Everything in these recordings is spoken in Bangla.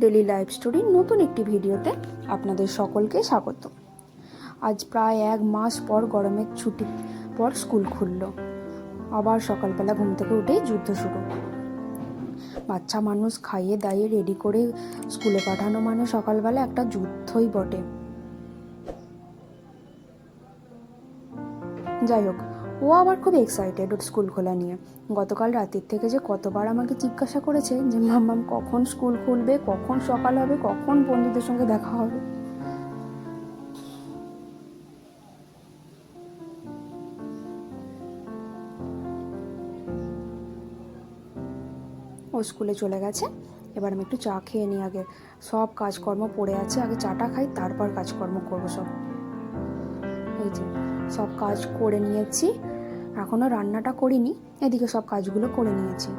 ডেলি লাইফ স্টোরির নতুন একটি ভিডিওতে আপনাদের সকলকে স্বাগত। আজ প্রায় এক মাস পর গরমের ছুটি পর স্কুল খুলল। আবার সকালবেলা ঘুম থেকে উঠেই যুদ্ধ শুরু। বাচ্চা মানুষ খাইয়ে দাইয়ে রেডি করে স্কুলে পাঠানো মানে সকালবেলা একটা যুদ্ধই বটে। যাই হোক ও আবার খুব এক্সাইটেড ওর স্কুল খোলা নিয়ে। গতকাল রাতের থেকে যে কতবার আমাকে জিজ্ঞাসা করেছে যে মাম্মাম কখন স্কুল খুলবে? কখন সকাল হবে? কখন বন্ধুদের সঙ্গে দেখা হবে? ও স্কুলে চলে গেছে। এবার আমি একটু চা খেয়ে নিই আগে। সব কাজকর্ম পড়ে আছে, আগে চাটা খাই, তারপর কাজকর্ম করব সব। এই যে সব কাজ করে নিয়েছি। এখনও রান্নাটা করিনি, এদিকে সব কাজগুলো করে নিয়েছি।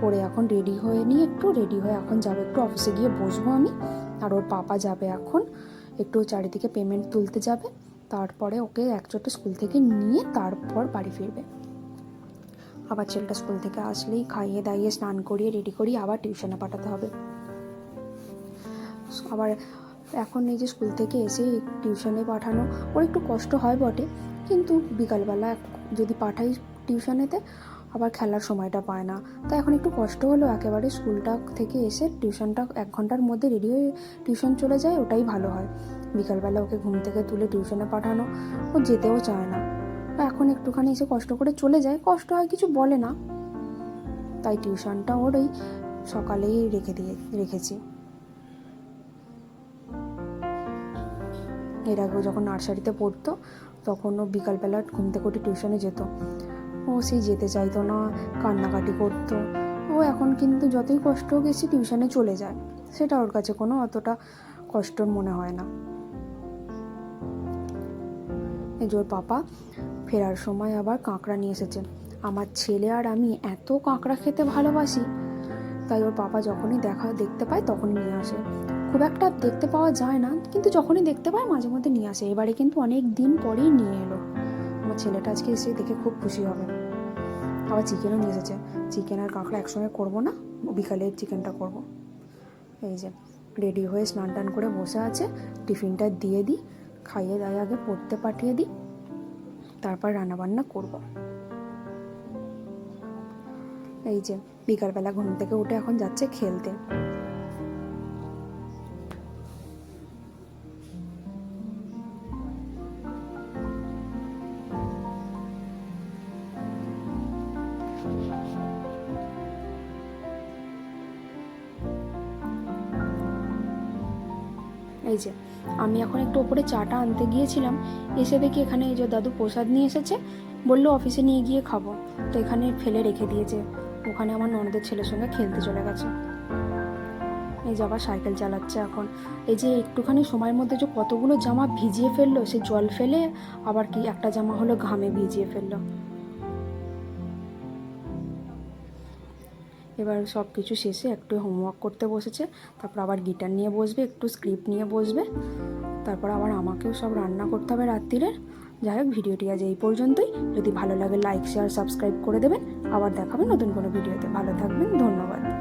করে এখন রেডি হয়ে নিয়ে একটু রেডি হয়ে এখন যাবে, একটু অফিসে গিয়ে বসবো আমি। আর ওর পাপা যাবে এখন, একটু চারিদিকে পেমেন্ট তুলতে যাবে। তারপরে ওকে একচোটে স্কুল থেকে নিয়ে তারপর বাড়ি ফিরবে। আবার ছেলেটা স্কুল থেকে আসলেই খাইয়ে দাইয়ে স্নান করিয়ে রেডি করিয়ে আবার টিউশনে পাঠাতে হবে। আবার এখন এই যে স্কুল থেকে এসে টিউশনে পাঠানো, ওর একটু কষ্ট হয় বটে, কিন্তু বিকালবেলা যদি পাঠাই টিউশনেতে আবার খেলার সময়টা পায় না। তাই এখন একটু কষ্ট হলো একেবারে স্কুলটা থেকে এসে টিউশনটা এক ঘণ্টার মধ্যে রেডি হয়ে টিউশন চলে যায়, ওটাই ভালো হয়। বিকালবেলা ওকে ঘুম থেকে তুলে টিউশনে পাঠানো, ও যেতেও চায় না। এখন একটুখানি এসে কষ্ট করে চলে যায়, কষ্ট হয় কিছু বলে না। তাই টিউশনটা ওর ওই সকালেই রেখে দিয়ে রেখেছি। এর আগেও যখন নার্সারিতে পড়তো তখন ও বিকালবেলা ঘুম থেকে উঠে টিউশনে যেত। ও সেই যেতে চাইতো না, কান্নাকাটি করতো। ও এখন কিন্তু যতই কষ্ট হোক এসে টিউশনে চলে যায়। সেটা ওর কাছে কোনো অতটা কষ্টর মনে হয় না। এই যে ওর পাপা, ফেরার সময় আবার কাঁকড়া নিয়ে এসেছে। আমার ছেলে আর আমি এত কাঁকড়া খেতে ভালোবাসি। তাই ওর পাপা যখনই দেখা, দেখতে পায় তখনই নিয়ে আসে। খুব একটা দেখতে পাওয়া যায় না, কিন্তু যখনই দেখতে পায় মাঝে মধ্যে নিয়ে আসে। এবারে কিন্তু অনেক দিন পরেই নিয়ে এলো। আমার ছেলেটা আজকে এসে দেখে খুব খুশি হবে। আবার চিকেনও নিয়ে এসেছে। চিকেন আর কাঁকড়া একসঙ্গে করব না, বিকালে চিকেনটা করব। এই যে, রেডি হয়ে স্নান টান করে বসে আছে। টিফিনটা দিয়ে দিই, খাইয়ে দাইয়ে আগে পড়তে পাঠিয়ে দিই, তারপর রান্নাবান্না করব। এই যে, বিকালবেলা ঘুম থেকে উঠে এখন যাচ্ছে খেলতে। এই যে, আমি এখন একটু ওপরে চাটা আনতে গিয়েছিলাম, এসে দেখি এখানে এই যে দাদু প্রসাদ নিয়ে এসেছে, বলল অফিসে নিয়ে গিয়ে খাব। তো এখানে ফেলে রেখে দিয়েছে, ওখানে আমার ননদের ছেলের সঙ্গে খেলতে চলে গেছে। এই যে আবার সাইকেল চালাচ্ছে এখন। এই যে একটুখানি সময়ের মধ্যে যে কতগুলো জামা ভিজিয়ে ফেলল, সে জল ফেলে, আবার কি একটা জামা হলো ঘামে ভিজিয়ে ফেলল। এবার সব কিছু শেষে একটু হোমওয়ার্ক করতে বসেছে, তারপর আবার গিটার নিয়ে বসবে, একটু স্ক্রিপ্ট নিয়ে বসবে, তারপর আবার আমাকেও সব রান্না করতে হবে রাত্রিরের যাই হোক, ভিডিওটি আজ এই পর্যন্তই। যদি ভালো লাগে লাইক শেয়ার সাবস্ক্রাইব করে দেবেন। আবার দেখাবেন নতুন কোনো ভিডিওতে। ভালো থাকবেন, ধন্যবাদ।